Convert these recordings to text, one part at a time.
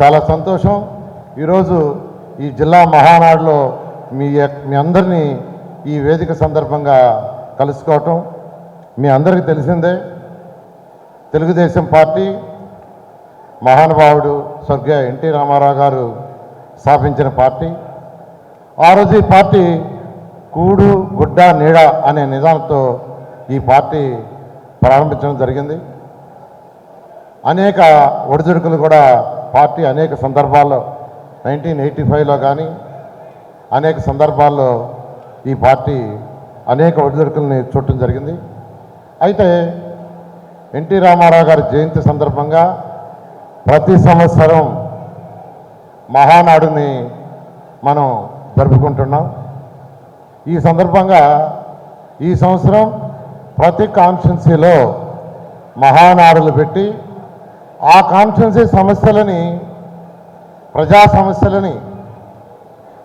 చాలా సంతోషం. ఈరోజు ఈ జిల్లా మహానాడులో మీ మీ అందరినీ ఈ వేదిక సందర్భంగా కలుసుకోవటం మీ అందరికీ తెలిసిందే. తెలుగుదేశం పార్టీ మహానుభావుడు స్వర్గీయ ఎన్టీ రామారావు గారు స్థాపించిన పార్టీ. ఆ రోజు ఈ పార్టీ కూడు గుడ్డ నీడ అనే నిదానంతో ఈ పార్టీ ప్రారంభించడం జరిగింది. అనేక ఒడిదుడుకులు కూడా పార్టీ అనేక సందర్భాల్లో నైన్టీన్ ఎయిటీ ఫైవ్లో కానీ అనేక సందర్భాల్లో ఈ పార్టీ అనేక ఒడిదుడుకుల్ని చూడటం జరిగింది. అయితే ఎన్టీ రామారావు గారి జయంతి సందర్భంగా ప్రతి సంవత్సరం మహానాడుని మనం జరుపుకుంటున్నాం. ఈ సందర్భంగా ఈ సంవత్సరం ప్రతి కాన్స్టిట్యున్సీలో మహానాడులు పెట్టి ఆ కాన్స్టిట్యున్సీ సమస్యలని ప్రజా సమస్యలని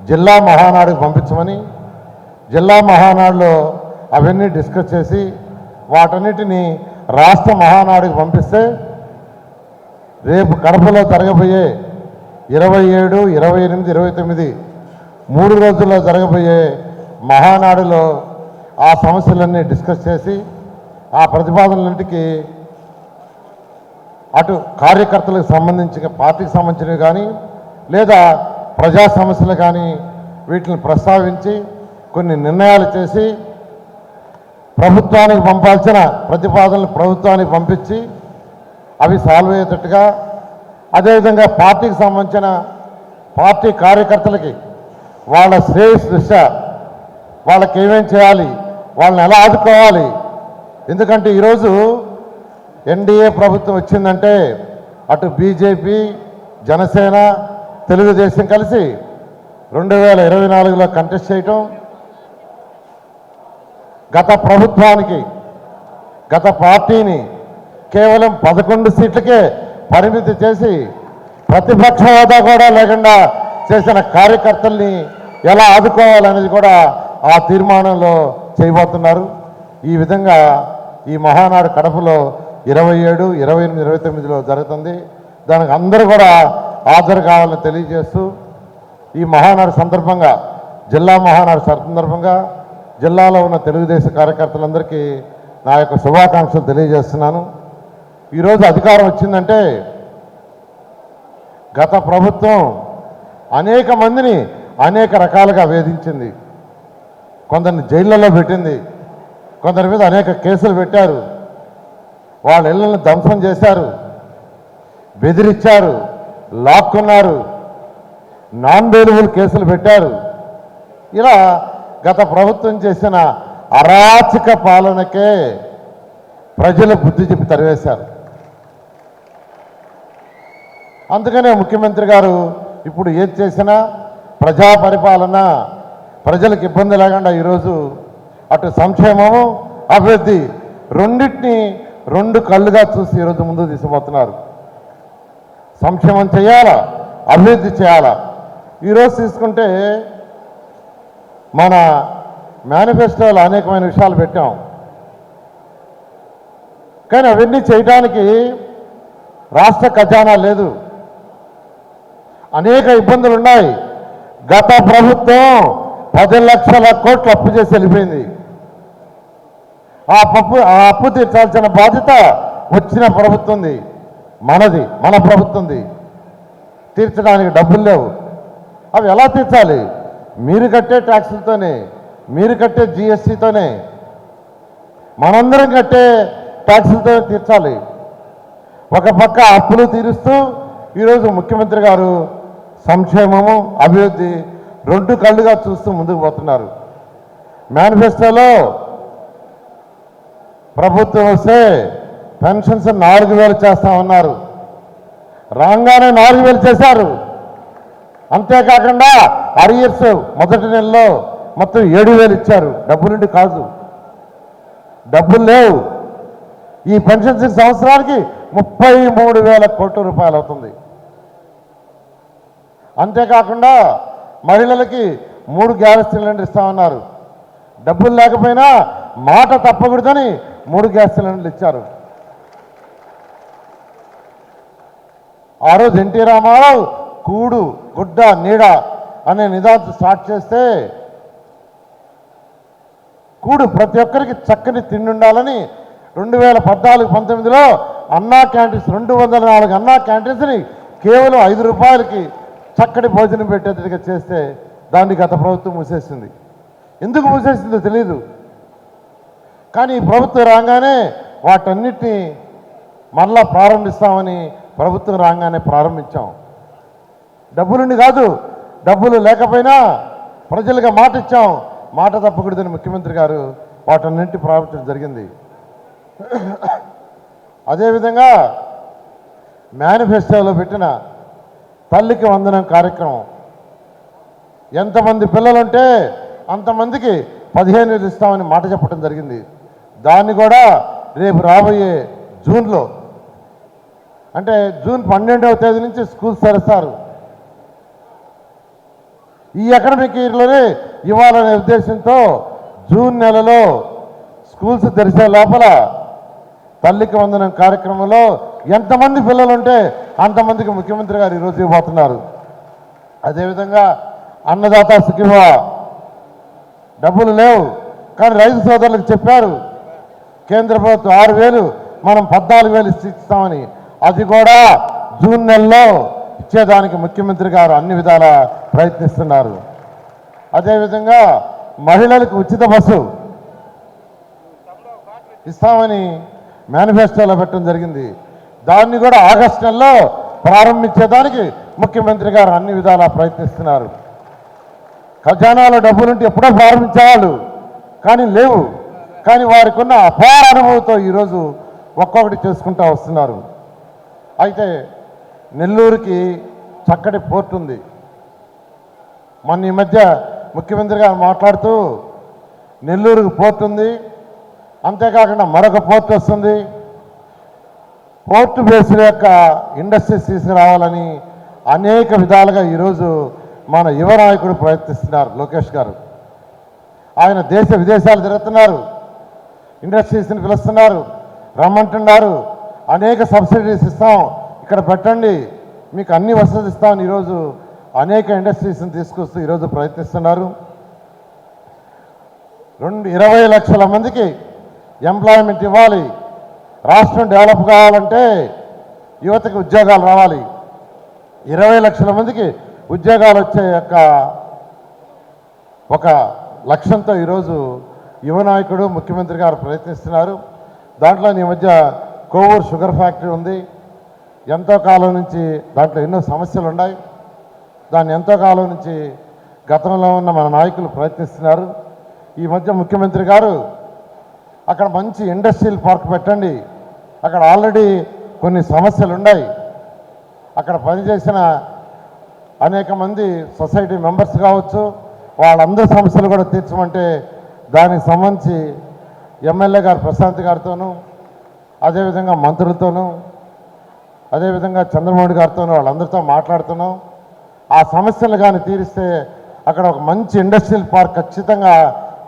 జిల్లా మహానాడుకు పంపించమని జిల్లా మహానాడులో అవన్నీ డిస్కస్ చేసి వాటన్నిటిని రాష్ట్ర మహానాడుకు పంపిస్తే రేపు కడపలో జరగబోయే ఇరవై ఏడు ఇరవై ఎనిమిది ఇరవై తొమ్మిది మూడు రోజుల్లో జరగబోయే మహానాడులో ఆ సమస్యలన్నీ డిస్కస్ చేసి ఆ ప్రతిపాదనలన్నింటికి అటు కార్యకర్తలకు సంబంధించిన పార్టీకి సంబంధించినవి కానీ లేదా ప్రజా సమస్యలు కానీ వీటిని ప్రస్తావించి కొన్ని నిర్ణయాలు చేసి ప్రభుత్వానికి పంపాల్సిన ప్రతిపాదనలు ప్రభుత్వానికి పంపించి అవి సాల్వ్ అయ్యేటట్టుగా అదేవిధంగా పార్టీకి సంబంధించిన పార్టీ కార్యకర్తలకి వాళ్ళ శ్రేయస్ దృష్ట్యా వాళ్ళకి ఏమేం చేయాలి వాళ్ళని ఎలా ఆదుకోవాలి. ఎందుకంటే ఈరోజు ఎన్డీఏ ప్రభుత్వం వచ్చిందంటే అటు బీజేపీ జనసేన తెలుగుదేశం కలిసి రెండు వేల ఇరవై నాలుగులో కంటెస్ట్ చేయటం గత ప్రభుత్వానికి గత పార్టీని కేవలం పదకొండు సీట్లకే పరిమితి చేసి ప్రతిపక్ష హోదా కూడా లేకుండా చేసిన కార్యకర్తల్ని ఎలా ఆదుకోవాలనేది కూడా ఆ తీర్మానంలో చేయబోతున్నారు. ఈ విధంగా ఈ మహానాడు కడపలో ఇరవై ఏడు ఇరవై ఎనిమిది ఇరవై తొమ్మిదిలో జరుగుతుంది. దానికి అందరూ కూడా హాజరు కావాలని తెలియజేస్తూ ఈ మహానాడు సందర్భంగా జిల్లా మహానాడు సందర్భంగా జిల్లాలో ఉన్న తెలుగుదేశం కార్యకర్తలందరికీ నా యొక్క శుభాకాంక్షలు తెలియజేస్తున్నాను. ఈరోజు అధికారం వచ్చిందంటే గత ప్రభుత్వం అనేక మందిని అనేక రకాలుగా వేధించింది. కొందరిని జైళ్ళలో పెట్టింది. కొందరి మీద అనేక కేసులు పెట్టారు. వాళ్ళ ఇళ్ళని ధ్వంసం చేశారు. బెదిరించారు. లాక్కున్నారు. నాన్ బెయిలబుల్ కేసులు పెట్టారు. ఇలా గత ప్రభుత్వం చేసిన అరాచక పాలనకే ప్రజలు బుద్ధి చెప్పి తరివేశారు. అందుకనే ముఖ్యమంత్రి గారు ఇప్పుడు ఏది చేసినా ప్రజా పరిపాలన ప్రజలకు ఇబ్బంది లేకుండా ఈరోజు అటు సంక్షేమము అభివృద్ధి రెండింటిని రెండు కళ్ళుగా చూసి ఈరోజు ముందు తీసుకుపోతున్నారు. సంక్షేమం చేయాలా? అభివృద్ధి చేయాలా? ఈరోజు తీసుకుంటే మన మేనిఫెస్టోలో అనేకమైన విషయాలు పెట్టాం. కానీ అవన్నీ చేయడానికి రాష్ట్ర ఖజానా లేదు. అనేక ఇబ్బందులు ఉన్నాయి గత ప్రభుత్వం పది లక్షల కోట్లు అప్పు చేసి వెళ్ళిపోయింది. ఆ పప్పు ఆ అప్పు తీర్చాల్సిన బాధ్యత వచ్చిన ప్రభుత్వంది. మనది మన ప్రభుత్వంది. తీర్చడానికి డబ్బులు లేవు. అవి ఎలా తీర్చాలి? మీరు కట్టే ట్యాక్సులతోనే మీరు కట్టే జిఎస్టీతోనే మనందరం కట్టే ట్యాక్సులతో తీర్చాలి. ఒక పక్క అప్పులు తీరుస్తూ ఈరోజు ముఖ్యమంత్రి గారు సంక్షేమము అభివృద్ధి రెండు కళ్ళుగా చూస్తూ ముందుకు పోతున్నారు. మేనిఫెస్టోలో ప్రభుత్వం వస్తే పెన్షన్స్ నాలుగు వేలు చేస్తామన్నారు రాగానే నాలుగు వేలు చేశారు. అంతేకాకుండా అరియర్స్ మొదటి నెలలో మొత్తం ఏడు వేలు ఇచ్చారు. డబ్బులుండి కాదు. డబ్బులు లేవు. ఈ పెన్షన్స్ సంవత్సరానికి ముప్పై మూడు వేల కోట్ల రూపాయలు అవుతుంది. అంతేకాకుండా మహిళలకి మూడు గ్యాస్ సిలిండర్ ఇస్తామన్నారు డబ్బులు లేకపోయినా మాట తప్పకూడదని మూడు గ్యాస్ సిలిండర్లు ఇచ్చారు. ఆ రోజు ఎన్టీ రామారావు కూడు గుడ్డ నీడ అనే నిదాంతం స్టార్ట్ చేస్తే కూడు ప్రతి ఒక్కరికి చక్కని తిండి ఉండాలని రెండు వేల పద్నాలుగు పంతొమ్మిదిలో అన్నా క్యాంటీన్స్ రెండు వందల నాలుగు అన్నా క్యాంటీన్స్ని కేవలం ఐదు రూపాయలకి చక్కటి భోజనం పెట్టేట్టుగా చేస్తే దాన్ని గత ప్రభుత్వం మూసేసింది. ఎందుకు మూసేసిందో తెలియదు కానీ ప్రభుత్వం రాగానే వాటన్నిటినీ మరలా ప్రారంభిస్తామని ప్రభుత్వం రాగానే ప్రారంభించాం. డబ్బులుండి కాదు డబ్బులు లేకపోయినా ప్రజలుగా మాట ఇచ్చాం. మాట తప్పకూడదని ముఖ్యమంత్రి గారు వాటన్నింటి ప్రారంభించడం జరిగింది. అదేవిధంగా మేనిఫెస్టోలో పెట్టిన తల్లికి వందనం కార్యక్రమం. ఎంతమంది పిల్లలుంటే అంతమందికి పదిహేను ఇస్తామని మాట చెప్పడం జరిగింది. దాన్ని కూడా రేపు రాబోయే జూన్లో అంటే జూన్ పన్నెండవ తేదీ నుంచి స్కూల్స్ తెరుస్తారు. ఈ అకాడమిక్ ఇయర్లోనే ఇవ్వాలనే ఉద్దేశంతో జూన్ నెలలో స్కూల్స్ తెరిచే లోపల తల్లికి వందనం కార్యక్రమంలో ఎంతమంది పిల్లలు ఉంటే అంతమందికి ముఖ్యమంత్రి గారు ఈరోజు ఇవ్వబోతున్నారు. అదేవిధంగా అన్నదాత సుఖివ డబ్బులు లేవు. కానీ రైతు సోదరులకు చెప్పారు కేంద్ర ప్రభుత్వం ఆరు వేలు మనం పద్నాలుగు వేలు ఇచ్చి ఇస్తామని. అది కూడా జూన్ నెలలో ఇచ్చేదానికి ముఖ్యమంత్రి గారు అన్ని విధాల ప్రయత్నిస్తున్నారు. అదేవిధంగా మహిళలకు ఉచిత బస్సు ఇస్తామని మేనిఫెస్టోలో పెట్టడం జరిగింది. దాన్ని కూడా ఆగస్టు నెలలో ప్రారంభించేదానికి ముఖ్యమంత్రి గారు అన్ని విధాలా ప్రయత్నిస్తున్నారు. ఖజానాలో డబ్బులుంటే ఎప్పుడో ప్రారంభించేవాళ్ళు కానీ లేవు. కానీ వారికి ఉన్న అపార అనుభవంతో ఈరోజు ఒక్కొక్కటి చేసుకుంటూ వస్తున్నారు. అయితే నెల్లూరుకి చక్కటి పోర్ట్ ఉంది. మొన్న ఈ మధ్య ముఖ్యమంత్రి గారు మాట్లాడుతూ నెల్లూరుకు పోర్ట్ ఉంది. అంతేకాకుండా మరొక పోర్ట్ వస్తుంది. పోర్టు బేస్డ్ యొక్క ఇండస్ట్రీస్ తీసుకురావాలని అనేక విధాలుగా ఈరోజు మన యువ నాయకుడు ప్రయత్నిస్తున్నారు లోకేష్ గారు. ఆయన దేశ విదేశాలు తిరుగుతున్నారు. ఇండస్ట్రీస్ని పిలుస్తున్నారు. రమ్మంటున్నారు. అనేక సబ్సిడీస్ ఇస్తాం. ఇక్కడ పెట్టండి. మీకు అన్ని వసతులు ఇస్తామని ఈరోజు అనేక ఇండస్ట్రీస్ని తీసుకొస్తూ ఈరోజు ప్రయత్నిస్తున్నారు. రెండు ఇరవై లక్షల మందికి ఎంప్లాయ్మెంట్ ఇవ్వాలి. రాష్ట్రం డెవలప్ కావాలంటే యువతకి ఉద్యోగాలు రావాలి. ఇరవై లక్షల మందికి ఉద్యోగాలు వచ్చే యొక్క ఒక లక్ష్యంతో ఈరోజు యువ నాయకుడు ముఖ్యమంత్రి గారు ప్రయత్నిస్తున్నారు. దాంట్లో ఈ మధ్య కోవూరు షుగర్ ఫ్యాక్టరీ ఉంది. ఎంతో కాలం నుంచి దాంట్లో ఎన్నో సమస్యలు ఉన్నాయి దాన్ని ఎంతో కాలం నుంచి గతంలో ఉన్న మన నాయకులు ప్రయత్నిస్తున్నారు. ఈ మధ్య ముఖ్యమంత్రి గారు అక్కడ మంచి ఇండస్ట్రియల్ పార్క్ పెట్టండి. అక్కడ ఆల్రెడీ కొన్ని సమస్యలు ఉన్నాయి అక్కడ పనిచేసిన అనేక మంది సొసైటీ మెంబర్స్ కావచ్చు వాళ్ళందరి సమస్యలు కూడా తీర్చమంటే దానికి సంబంధించి ఎమ్మెల్యే గారు ప్రశాంత్ గారితోనూ అదేవిధంగా మంత్రులతోనూ అదేవిధంగా చంద్రమోహన్ గారితోనూ వాళ్ళందరితో మాట్లాడుతున్నాం. ఆ సమస్యలు కానీ తీరిస్తే అక్కడ ఒక మంచి ఇండస్ట్రియల్ పార్క్ ఖచ్చితంగా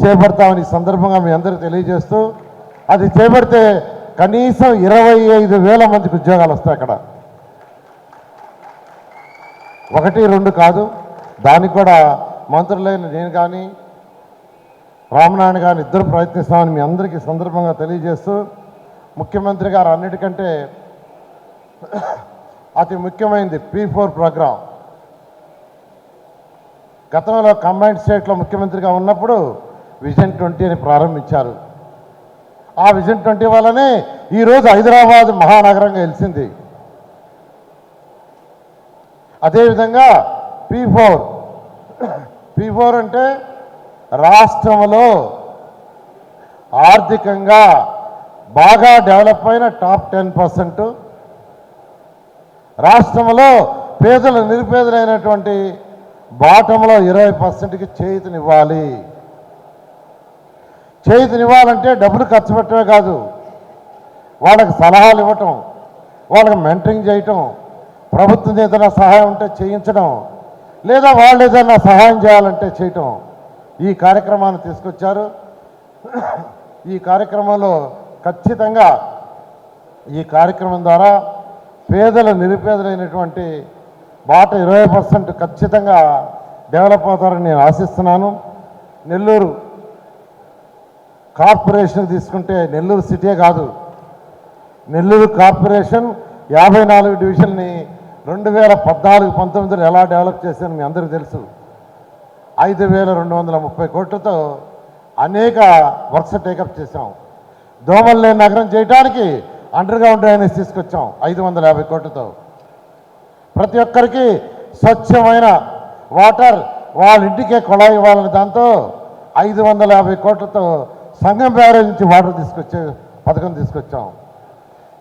చేపడతామని ఈ సందర్భంగా మీ అందరికీ తెలియజేస్తూ అది చేపడితే కనీసం ఇరవై ఐదు వేల మందికి ఉద్యోగాలు వస్తాయి అక్కడ. ఒకటి రెండు కాదు దానికి కూడా మంత్రులైన నేను కానీ రామనారాయణ గారిని ఇద్దరు ప్రయత్నిస్తామని మీ అందరికీ సందర్భంగా తెలియజేస్తూ ముఖ్యమంత్రి గారు అన్నిటికంటే అతి ముఖ్యమైనది పీ ఫోర్ ప్రోగ్రాం. గతంలో కంబైన్డ్ స్టేట్లో ముఖ్యమంత్రిగా ఉన్నప్పుడు విజన్ ట్వంటీని ప్రారంభించారు. ఆ విజన్ ట్వంటీ వల్లనే ఈరోజు హైదరాబాద్ మహానగరంగా వెలిసింది. అదేవిధంగా పీ ఫోర్ పీ ఫోర్ అంటే రాష్ట్రంలో ఆర్థికంగా బాగా డెవలప్ అయిన టాప్ టెన్ పర్సెంట్. రాష్ట్రంలో పేదలు నిరుపేదలైనటువంటి బాటంలో ఇరవై పర్సెంట్కి చేతినివ్వాలి చేతినివ్వాలంటే డబ్బులు ఖర్చు పెట్టడమే కాదు. వాళ్ళకి సలహాలు ఇవ్వటం వాళ్ళకి మెంటరింగ్ చేయటం ప్రభుత్వం ఏదైనా సహాయం ఉంటే చేయించడం లేదా వాళ్ళు ఏదైనా సహాయం చేయాలంటే చేయటం. ఈ కార్యక్రమాన్ని తీసుకొచ్చారు. ఈ కార్యక్రమంలో ఖచ్చితంగా ఈ కార్యక్రమం ద్వారా పేదల నిరుపేదలైనటువంటి బాట ఇరవై పర్సెంట్ ఖచ్చితంగా డెవలప్ అవుతారని నేను ఆశిస్తున్నాను. నెల్లూరు కార్పొరేషన్ తీసుకుంటే నెల్లూరు సిటీ కాదు. నెల్లూరు కార్పొరేషన్ యాభై నాలుగు డివిజన్ని రెండు వేల పద్నాలుగు పంతొమ్మిదిలో ఎలా డెవలప్ చేశారని మీ అందరికీ తెలుసు. ఐదు వేల రెండు వందల ముప్పై కోట్లతో అనేక వర్క్స్ టేకప్ చేసాం దోమల్లేని నగరం చేయడానికి అండర్గ్రౌండ్ డ్రైనేజ్ తీసుకొచ్చాం ఐదు వందల యాభై కోట్లతో. ప్రతి ఒక్కరికి స్వచ్ఛమైన వాటర్ వాళ్ళ ఇంటికే కుళాయి ఇవ్వాలనే దాంతో ఐదు వందల యాభై కోట్లతో సంఘం బ్యారేజ్ నుంచి వాటర్ తీసుకొచ్చే పథకం తీసుకొచ్చాం.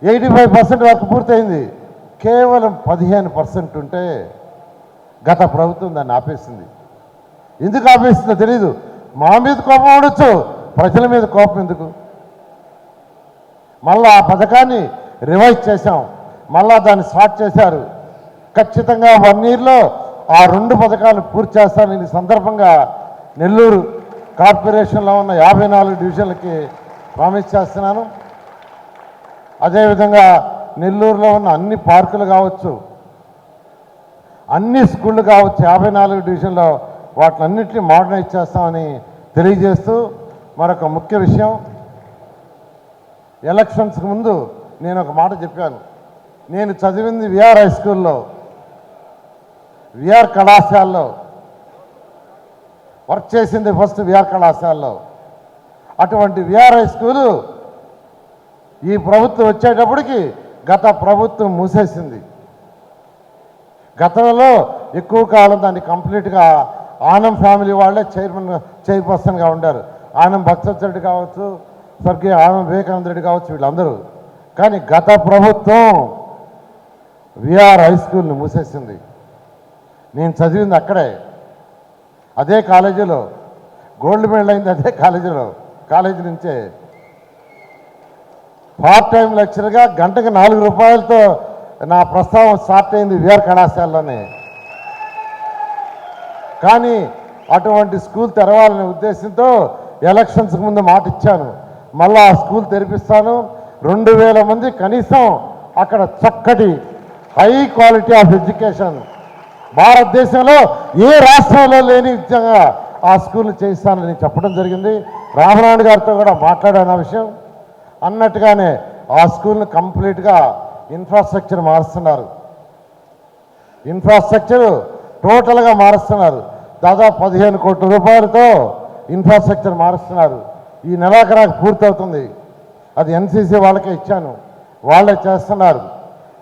ఎయిటీ ఫైవ్ పర్సెంట్ వర్క్ పూర్తయింది. కేవలం పదిహేను పర్సెంట్ ఉంటే గత ప్రభుత్వం దాన్ని ఆపేసింది. ఎందుకు ఆపేస్తుందో తెలీదు. మా మీద కోపం ఉండొచ్చు ప్రజల మీద కోపం ఎందుకు? మళ్ళా ఆ పథకాన్ని రివైజ్ చేశాం. మళ్ళా దాన్ని స్టార్ట్ చేశారు. ఖచ్చితంగా వన్ ఇయర్లో ఆ రెండు పథకాలు పూర్తి చేస్తానని ఈ సందర్భంగా నెల్లూరు కార్పొరేషన్లో ఉన్న యాభై నాలుగు డివిజన్లకి ప్రామిస్ చేస్తున్నాను. అదేవిధంగా నెల్లూరులో ఉన్న అన్ని పార్కులు కావచ్చు అన్ని స్కూళ్ళు కావచ్చు యాభై నాలుగు డివిజన్లో వాటినన్నింటినీ మోడర్నైజ్ చేస్తామని తెలియజేస్తూ మరొక ముఖ్య విషయం. ఎలక్షన్స్కి ముందు నేను ఒక మాట చెప్పాను. నేను చదివింది విఆర్ హై స్కూల్లో విఆర్ కళాశాలలో వర్క్ చేసింది ఫస్ట్ విఆర్ కళాశాలలో. అటువంటి విఆర్ హై స్కూలు ఈ ప్రభుత్వం వచ్చేటప్పటికి గత ప్రభుత్వం మూసేసింది. గతంలో ఎక్కువ కాలం దాన్ని కంప్లీట్గా ఆనం ఫ్యామిలీ వాళ్ళే చైర్మన్ చైర్పర్సన్గా ఉండారు. ఆనం రెడ్డి కావచ్చు స్వర్గీయ ఆనం వివేకానంద రెడ్డి కావచ్చు వీళ్ళందరూ. కానీ గత ప్రభుత్వం విఆర్ హై స్కూల్ని మూసేసింది. నేను చదివింది అక్కడే. అదే కాలేజీలో. గోల్డ్ మెడల్ అయింది అదే కాలేజీలో. కాలేజీ నుంచే. పార్ట్ టైం లెక్చర్గా గంటకు నాలుగు రూపాయలతో నా ప్రస్తావం స్టార్ట్ అయింది విఆర్ కళాశాలలోనే. కానీ అటువంటి స్కూల్ తెరవాలనే ఉద్దేశంతో ఎలక్షన్స్కి ముందు మాట ఇచ్చాను మళ్ళీ ఆ స్కూల్ తెరిపిస్తాను. రెండు వేల మంది కనీసం అక్కడ చక్కటి హై క్వాలిటీ ఆఫ్ ఎడ్యుకేషన్ భారతదేశంలో ఏ రాష్ట్రంలో లేని విధంగా ఆ స్కూల్ చేయిస్తానని చెప్పడం జరిగింది. రామనాయుడు గారితో కూడా మాట్లాడాను ఆ విషయం. అన్నట్టుగానే ఆ స్కూల్ని కంప్లీట్గా ఇన్ఫ్రాస్ట్రక్చర్ మారుస్తున్నారు. ఇన్ఫ్రాస్ట్రక్చర్ టోటల్గా మారుస్తున్నారు. దాదాపు పదిహేను కోట్ల రూపాయలతో ఇన్ఫ్రాస్ట్రక్చర్ మారుస్తున్నారు. ఈ నెలాఖరాకు పూర్తవుతుంది. అది ఎన్సీసీ వాళ్ళకే ఇచ్చాను. వాళ్ళే చేస్తున్నారు.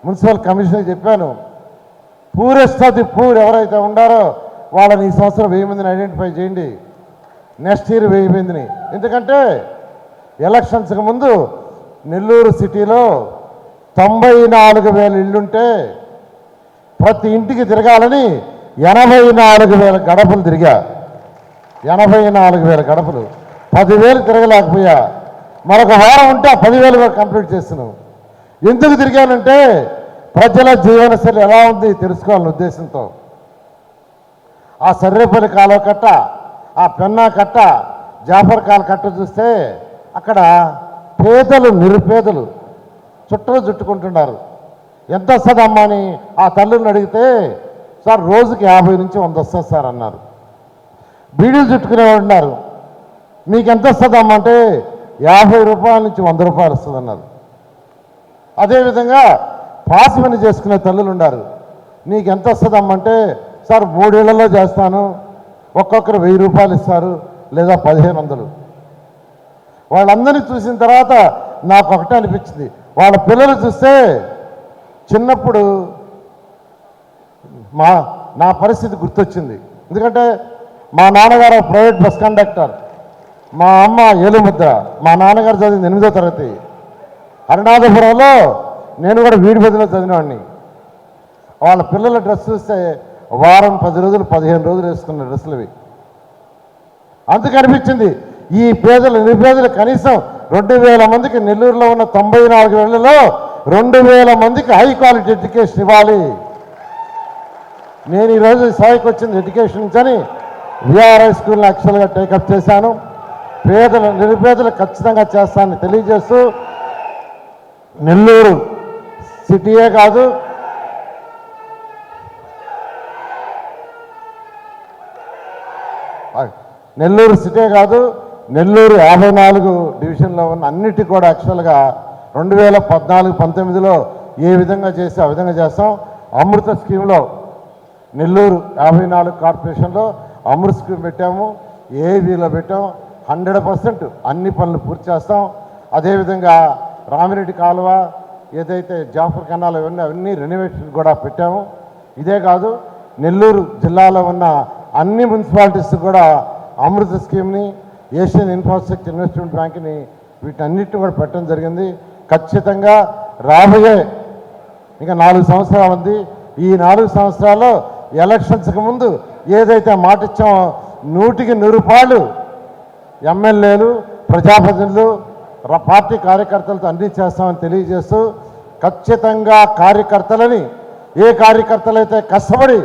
మున్సిపల్ కమిషనర్ చెప్పాను పూరెస్ట్ ఆఫ్ ది పూర్ ఎవరైతే ఉండారో వాళ్ళని ఈ సంవత్సరం వెయ్యి మందిని ఐడెంటిఫై చేయండి. నెక్స్ట్ ఇయర్ వెయ్యి మందిని. ఎందుకంటే ఎలక్షన్స్కి ముందు నెల్లూరు సిటీలో తొంభై నాలుగు వేల ఇళ్ళుంటే ప్రతి ఇంటికి తిరగాలని ఎనభై నాలుగు వేల గడపలు తిరిగా. ఎనభై నాలుగు వేల గడపలు. పదివేలు తిరగలేకపోయా. మరొక వారం ఉంటే ఆ పదివేలు కూడా కంప్లీట్ చేస్తున్నాం ఎందుకు తిరిగానంటే ప్రజల జీవనశైలి ఎలా ఉంది తెలుసుకోవాలని ఉద్దేశంతో. ఆ సర్రేపల్లి కాలువ కట్ట ఆ పెన్నా కట్ట జాఫర్ కాల కట్ట చూస్తే అక్కడ పేదలు నిరుపేదలు చుట్టలు చుట్టుకుంటున్నారు. ఎంత వస్తుందమ్మా అని ఆ తల్లిని అడిగితే సార్ రోజుకి యాభై నుంచి వంద వస్తుంది సార్ అన్నారు. బీడీలు చుట్టుకునేవాడు ఉన్నారు. మీకు ఎంత వస్తుందమ్మంటే యాభై రూపాయల నుంచి వంద రూపాయలు వస్తుంది అన్నారు. అదేవిధంగా పాస్ పని చేసుకునే తల్లులు ఉన్నారు. నీకు ఎంత వస్తుందమ్మంటే సార్ మూడేళ్ళలో చేస్తాను. ఒక్కొక్కరు వెయ్యి రూపాయలు ఇస్తారు లేదా పదిహేను వందలు. వాళ్ళందరినీ చూసిన తర్వాత నాకు ఒకటే అనిపించింది. వాళ్ళ పిల్లలు చూస్తే చిన్నప్పుడు మా నా పరిస్థితి గుర్తొచ్చింది. ఎందుకంటే మా నాన్నగారు ప్రైవేట్ బస్ కండక్టర్ మా అమ్మ ఏలుముద్ద మా నాన్నగారు చదివింది ఎనిమిదో తరగతి. హరినాథపురంలో నేను కూడా వీడి బదిలో చదివినవాడిని. వాళ్ళ పిల్లల డ్రెస్ చూస్తే వారం పది రోజులు పదిహేను రోజులు వేసుకున్న డ్రెస్సులు ఇవి. అందుకు అనిపించింది ఈ పేదలు నిరుపేదలు కనీసం రెండు వేల మందికి నెల్లూరులో ఉన్న తొంభై నాలుగు వేలలో రెండు వేల మందికి హై క్వాలిటీ ఎడ్యుకేషన్ ఇవ్వాలి. నేను ఈరోజు స్థాయికి వచ్చింది ఎడ్యుకేషన్ నుంచి అని విఆర్ఐ స్కూల్ని యాక్చువల్గా టేకప్ చేశాను. పేదలు నిరుపేదలు ఖచ్చితంగా చేస్తానని తెలియజేస్తూ నెల్లూరు సిటీయే కాదు నెల్లూరు సిటీ కాదు నెల్లూరు యాభై నాలుగు డివిజన్లో ఉన్న అన్నిటి కూడా యాక్చువల్గా రెండు వేల పద్నాలుగు పంతొమ్మిదిలో ఏ విధంగా చేసి ఆ విధంగా చేస్తాం. అమృత స్కీమ్లో నెల్లూరు యాభై నాలుగు కార్పొరేషన్లో అమృత్ స్కీమ్ పెట్టాము ఏవీలో పెట్టాము హండ్రెడ్ పర్సెంట్ అన్ని పనులు పూర్తి చేస్తాం. అదేవిధంగా రామిరెడ్డి కాలువ ఏదైతే జాఫర్ కెనాల్ ఇవన్నీ అవన్నీ రెనోవేషన్ కూడా పెట్టాము. ఇదే కాదు నెల్లూరు జిల్లాలో ఉన్న అన్ని మున్సిపాలిటీస్ కూడా అమృత స్కీమ్ని ఏషియన్ ఇన్ఫ్రాస్ట్రక్చర్ ఇన్వెస్ట్మెంట్ బ్యాంక్ని వీటన్నిటిని కూడా పెట్టడం జరిగింది. ఖచ్చితంగా రాబోయే ఇంకా నాలుగు సంవత్సరాలు ఉంది. ఈ నాలుగు సంవత్సరాల్లో ఎలక్షన్స్కి ముందు ఏదైతే మాట ఇచ్చామో నూటికి నూరు ఎమ్మెల్యేలు ప్రజాప్రతినిధులు ర- పార్టీ కార్యకర్తలతో అన్ని చేస్తామని తెలియజేస్తూ ఖచ్చితంగా కార్యకర్తలని ఏ కార్యకర్తలు అయితే కష్టపడి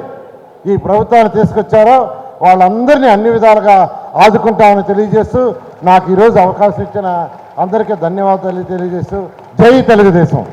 ఈ ప్రభుత్వాన్ని తీసుకొచ్చారో వాళ్ళందరినీ అన్ని విధాలుగా ఆదుకుంటామని తెలియజేస్తూ నాకు ఈరోజు అవకాశం ఇచ్చిన అందరికీ ధన్యవాదాలు తెలియజేస్తూ జై తెలుగుదేశం.